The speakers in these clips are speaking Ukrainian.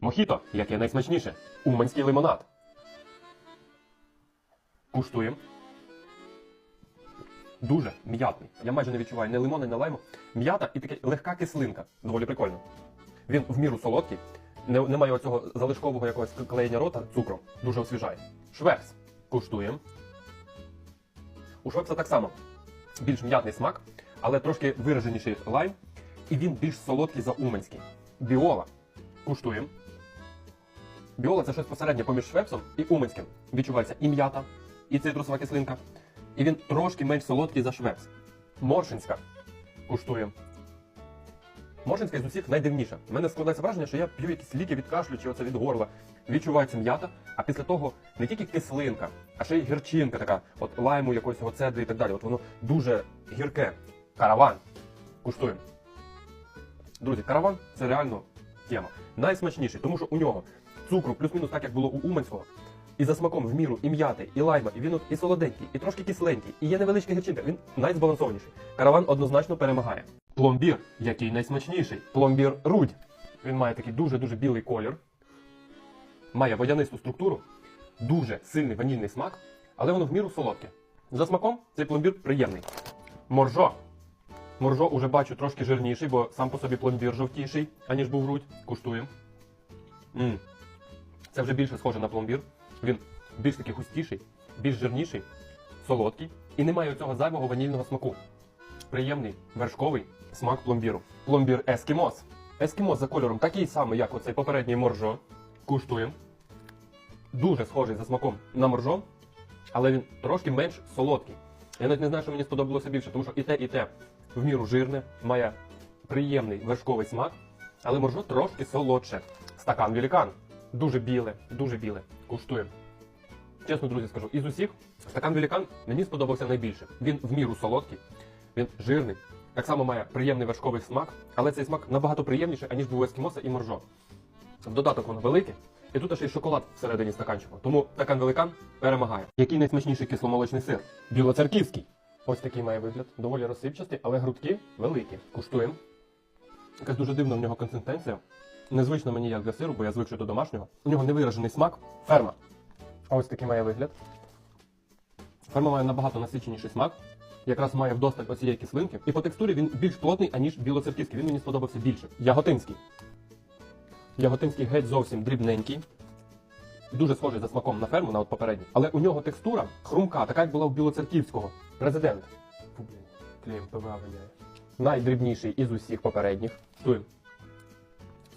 Мохіто, яке найсмачніше. Уманський лимонад. Куштуємо. Дуже м'ятний. Я майже не відчуваю ні лимона, ні лайму. М'ята і така легка кислинка. Доволі прикольно. Він в міру солодкий, не, немає оцього залишкового якогось клеєння рота цукром. Дуже освіжає. Швепс. Куштуємо. У швепса так само. Більш м'ятний смак, але трошки вираженіший лайм. І він більш солодкий за уманський. Біола. Куштуємо. Біола це щось посереднє поміж швепсом і уманським. Відчувається і м'ята, і цитрусова кислинка. І він трошки менш солодкий за швепс. Моршинська. Куштуємо. Моршинська з усіх найдивніша. У мене складається враження, що я п'ю якісь ліки від кашлю чи оце від горла. Відчувається м'ята, а після того не тільки кислинка, а ще й гірчинка така, от лайму цього цедри і так далі. От воно дуже гірке. Караван. Куштуємо. Друзі, караван це реально тема. Найсмачніший, тому що у нього цукру плюс-мінус так, як було у Уманського. І за смаком в міру і м'яти, і лайма, і він і солоденький, і трошки кисленький, і є невеличка гірчинка. Він найзбалансованіший. Караван однозначно перемагає. Пломбір, який найсмачніший. Пломбір рудь. Він має такий дуже-дуже білий колір, має водянисту структуру, дуже сильний ванільний смак, але воно в міру солодке. За смаком цей пломбір приємний. Моржо. Моржо уже бачу трошки жирніший, бо сам по собі пломбір жовтіший, аніж був рудь. Куштуємо. Це вже більше схоже на пломбір. Він більш такий густіший, більш жирніший, солодкий і не має цього зайвого ванільного смаку. Приємний вершковий смак пломбіру. Пломбір Ескімос. Ескімос за кольором такий самий, як оцей попередній моржо. Куштуємо. Дуже схожий за смаком на моржо, але він трошки менш солодкий. Я навіть не знаю, що мені сподобалося більше, тому що і те, і те в міру жирне, має приємний вершковий смак, але моржо трошки солодше. Стакан великан. Дуже біле, дуже біле. Куштуємо. Чесно, друзі, скажу, із усіх стакан великан мені сподобався найбільше. Він в міру солодкий, він жирний. Так само має приємний вершковий смак, але цей смак набагато приємніший, аніж був ескімоса і моржо. В додаток воно велике, і тут ще й шоколад всередині стаканчику. Тому стакан великан перемагає. Який найсмачніший кисломолочний сир? Білоцерківський. Ось такий має вигляд, доволі розсипчастий, але грудки великі. Куштуємо. Якась дуже дивна в нього консистенція. Незвично мені як для сиру, бо я звикший до домашнього. У нього невиражений смак. Ферма. Ось такий має вигляд. Ферма має набагато насиченіший смак. Якраз має вдосталь оцієї кислинки. І по текстурі він більш плотний, аніж білоцерківський. Він мені сподобався більше. Яготинський. Яготинський геть зовсім дрібненький. Дуже схожий за смаком на ферму, на от попередній. Але у нього текстура хрумка, така як була у білоцерківського. Президент. Фу, блін, клеєм ПВА виляє. Найдрібніший із усіх попередніх. Чуємо.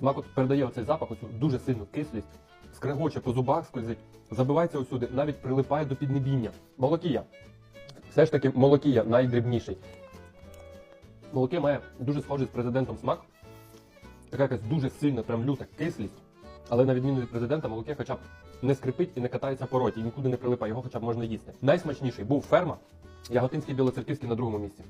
Смак от передає оцей запах, оцю дуже сильну кислість, скрегоче по зубах скользить, забивається усюди, навіть прилипає до піднебіння. Молокія. Все ж таки молокія найдрібніший. Молоке має дуже схожий з президентом смак. Така якась дуже сильна, прям люта кислість. Але на відміну від президента, молоке хоча б не скрипить і не катається по роті, і нікуди не прилипає, його хоча б можна їсти. Найсмачніший був ферма, Яготинський білоцерківський на другому місці.